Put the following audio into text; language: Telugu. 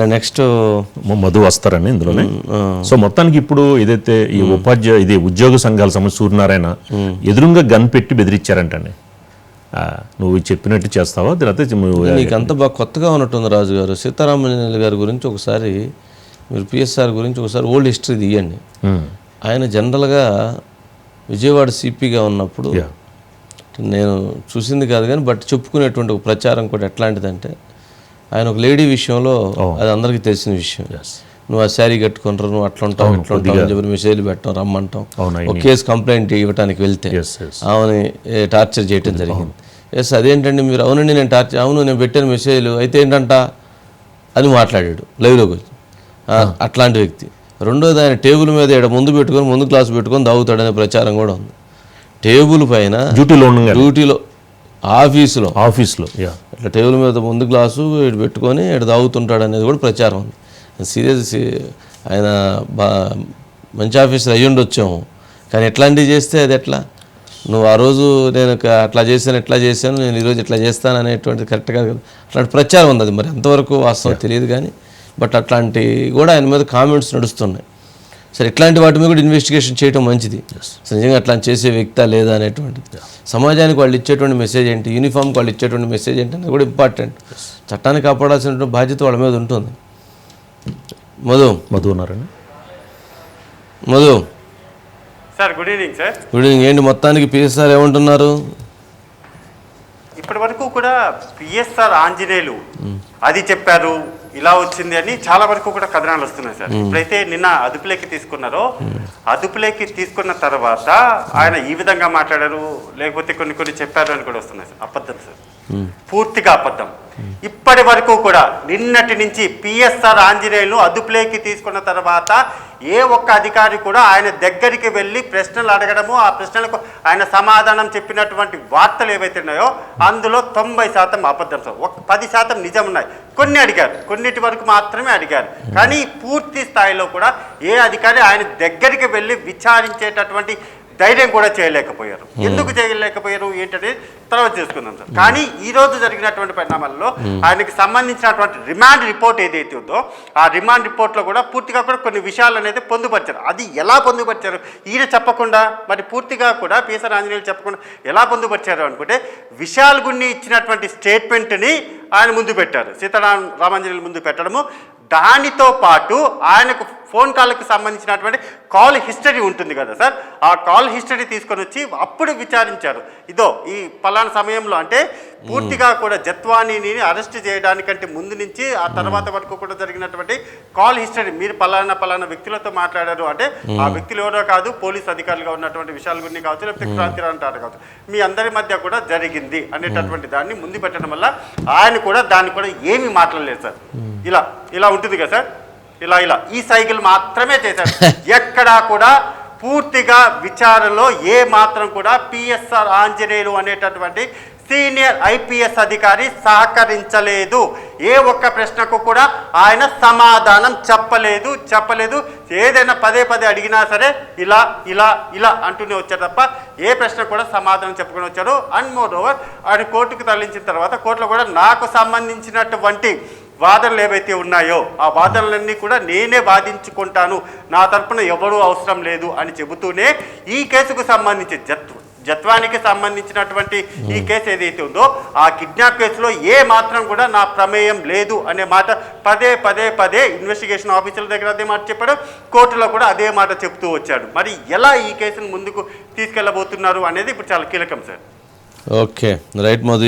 నెక్స్ట్ మధు వస్తారని ఇందులోనే. సో మొత్తానికి ఇప్పుడు ఏదైతే ఈ ఉపాధ్యాయ ఇది ఉద్యోగ సంఘాల సమస్య సూర్యనారాయణ ఎదురుగా గన్ పెట్టి బెదిరించారంటండి. నువ్వు చెప్పినట్టు చేస్తావా? నీకు అంత బాగా కొత్తగా ఉన్నట్టుంది రాజు గారు సీతారామన్ గారి గురించి ఒకసారి మీరు పిఎస్ఆర్ గురించి ఒకసారి ఓల్డ్ హిస్టరీ తీయండి. ఆయన జనరల్గా విజయవాడ సిపిగా ఉన్నప్పుడు. నేను చూసింది కాదు కానీ బట్ చెప్పుకునేటువంటి ఒక ప్రచారం కూడా ఎట్లాంటిదంటే ఆయన ఒక లేడీ విషయంలో అది అందరికీ తెలిసిన విషయం. నువ్వు ఆ శారీ కట్టుకుంటారు నువ్వు అట్లా ఉంటావు ఇట్లా ఉంటావు అని చెప్పి మెసేజ్లు పెట్టడం రమ్మంటాం. ఒక కేసు కంప్లైంట్ ఇవ్వడానికి వెళ్తే. ఆమెని టార్చర్ చేయటం జరిగింది. ఎస్ అదేంటండి మీరు? అవునండి నేను టార్చర్ అవును నేను పెట్టాను మెసేజ్లు అయితే ఏంటంట? అని మాట్లాడాడు లైవ్లోకి వచ్చి. అట్లాంటి వ్యక్తి. రెండోది ఆయన టేబుల్ మీద ఈడ ముందు పెట్టుకొని ముందు క్లాస్ పెట్టుకొని తాగుతాడనే ప్రచారం కూడా ఉంది. టేబుల్ పైన డ్యూటీలో డ్యూటీలో ఆఫీసులో. ఆఫీస్లో ఇట్లా టేబుల్ మీద ముందు గ్లాసు ఇటు పెట్టుకొని ఇటు తాగుతుంటాడు అనేది కూడా ప్రచారం ఉంది. సీరియస్ ఆయన బా మంచి ఆఫీసర్ అయ్యి ఉండొచ్చాము కానీ ఎట్లాంటివి చేస్తే అది ఎట్లా? నువ్వు ఆ రోజు నేను అట్లా చేశాను ఇట్లా చేశాను నేను ఈరోజు ఇట్లా చేస్తాను అనేటువంటిది కరెక్ట్గా కాదు అట్లాంటి ప్రచారం ఉంది అది మరి. ఎంతవరకు వాస్తవం తెలియదు కానీ బట్ అట్లాంటి కూడా ఆయన మీద కామెంట్స్ నడుస్తున్నాయి. సరే ఇట్లాంటి వాటి మీద కూడా ఇన్వెస్టిగేషన్ చేయడం మంచిది. నిజంగా అట్లా చేసే వ్యక్తా లేదా అనేటువంటిది. సమాజానికి వాళ్ళు ఇచ్చేటువంటి మెసేజ్ ఏంటి? యూనిఫామ్కి వాళ్ళు ఇచ్చేటువంటి మెసేజ్ ఏంటి అనేది కూడా ఇంపార్టెంట్ చట్టాన్ని కాపాడాల్సినటువంటి బాధ్యత వాళ్ళ మీద ఉంటుంది. మధు. మధు ఉన్నారండి. Madhu. Sir good evening sir ఇప్పుడు ఏంటి మొత్తానికి పిఎస్ఆర్ ఏమంటున్నారు? ఇప్పటి వరకు కూడా పిఎస్ఆర్ ఆంజనేయులు అది చెప్పారు ఇలా వచ్చింది అని చాలా వరకు కూడా కథనాలు వస్తున్నాయి సార్. ఇప్పుడైతే నిన్న అదుపులోకి తీసుకున్నారో అదుపులోకి తీసుకున్న తర్వాత ఆయన ఈ విధంగా మాట్లాడారు లేకపోతే కొన్ని కొన్ని చెప్పారు అని కూడా వస్తున్నాయి సార్. అబద్ధం సార్. పూర్తిగా అబద్ధం. ఇప్పటి వరకు కూడా నిన్నటి నుంచి పిఎస్ఆర్ ఆంజనేయులు అదుపులోకి తీసుకున్న తర్వాత ఏ ఒక్క అధికారి కూడా ఆయన దగ్గరికి వెళ్ళి ప్రశ్నలు అడగడము ఆ ప్రశ్నలకు ఆయన సమాధానం చెప్పినటువంటి వార్తలు ఏవైతే ఉన్నాయో అందులో తొంభై శాతం అబద్ధం ఒక పది శాతం నిజం ఉన్నాయి కొన్ని అడిగారు. కొన్నిటి వరకు మాత్రమే అడిగారు. కానీ పూర్తి స్థాయిలో కూడా ఏ అధికారి ఆయన దగ్గరికి వెళ్ళి విచారించేటటువంటి ధైర్యం కూడా చేయలేకపోయారు. ఎందుకు చేయలేకపోయారు? ఏంటంటే తర్వాత చేసుకుందాం సార్. కానీ ఈ రోజు జరిగినటువంటి పరిణామాల్లో ఆయనకి సంబంధించినటువంటి రిమాండ్ రిపోర్ట్ ఏదైతే ఉందో ఆ రిమాండ్ రిపోర్ట్లో కూడా పూర్తిగా కూడా కొన్ని విషయాలు అనేది పొందుపరిచారు. అది ఎలా పొందుపరిచారు? ఈయన చెప్పకుండా మరి పూర్తిగా కూడా పిఎస్ఆర్ ఆంజనేయులు చెప్పకుండా ఎలా పొందుపరిచారు అనుకుంటే విశాల్ గున్ని ఇచ్చినటువంటి స్టేట్మెంట్ని ఆయన ముందు పెట్టారు. సీతారాం రామాంజనేయులు ముందు పెట్టడము. దానితో పాటు ఆయనకు ఫోన్ కాల్కి సంబంధించినటువంటి కాల్ హిస్టరీ ఉంటుంది కదా సార్? ఆ కాల్ హిస్టరీ తీసుకొని వచ్చి అప్పుడు విచారించారు. ఇదో ఈ పలానా సమయంలో అంటే పూర్తిగా కూడా జత్వానీని అరెస్ట్ చేయడానికంటే ముందు నుంచి ఆ తర్వాత వరకు కూడా జరిగినటువంటి కాల్ హిస్టరీ మీరు పలానా పలానా వ్యక్తులతో మాట్లాడారు అంటే ఆ వ్యక్తులు ఎవరో కాదు పోలీస్ అధికారులుగా ఉన్నటువంటి విషయాల గురించి కావచ్చు లేకపోతే క్రాంతి అంటారు కావచ్చు. మీ అందరి మధ్య కూడా జరిగింది అనేటటువంటి దాన్ని ముందు పెట్టడం వల్ల ఆయన కూడా దాన్ని కూడా ఏమీ మాట్లాడలేదు సార్. ఇలా ఇలా ఉంటుంది కదా సార్? ఇలా ఇలా. ఈ సైకిల్ మాత్రమే చేశారు ఎక్కడా కూడా పూర్తిగా విచారణలో ఏ మాత్రం కూడా పిఎస్ఆర్ ఆంజనేయులు అనేటటువంటి సీనియర్ ఐపీఎస్ అధికారి సహకరించలేదు. ఏ ఒక్క ప్రశ్నకు కూడా ఆయన సమాధానం చెప్పలేదు చెప్పలేదు. ఏదైనా పదే పదే అడిగినా సరే ఇలా ఇలా ఇలా అంటూనే వచ్చారు తప్ప ఏ ప్రశ్న కూడా సమాధానం చెప్పుకొని వచ్చారు అండ్ మోర్ ఓవర్ ఆయన కోర్టుకు తరలించిన తర్వాత కోర్టులో కూడా నాకు సంబంధించినటువంటి వాదనలు ఏవైతే ఉన్నాయో ఆ వాదనలన్నీ కూడా నేనే వాదించుకుంటాను. నా తరపున ఎవరూ అవసరం లేదు అని చెబుతూనే ఈ కేసుకు సంబంధించి జత్ జత్వానికి సంబంధించినటువంటి ఈ కేసు ఏదైతే ఉందో ఆ కిడ్నాప్ కేసులో ఏ మాత్రం కూడా నా ప్రమేయం లేదు అనే మాట పదే పదే పదే ఇన్వెస్టిగేషన్ ఆఫీసర్ల దగ్గర అదే మాట చెప్పాడు. కోర్టులో కూడా అదే మాట చెప్తూ వచ్చాడు. మరి ఎలా ఈ కేసును ముందుకు తీసుకెళ్ళబోతున్నారు అనేది ఇప్పుడు చాలా కీలకం సార్. ఓకే. రైట్ మధు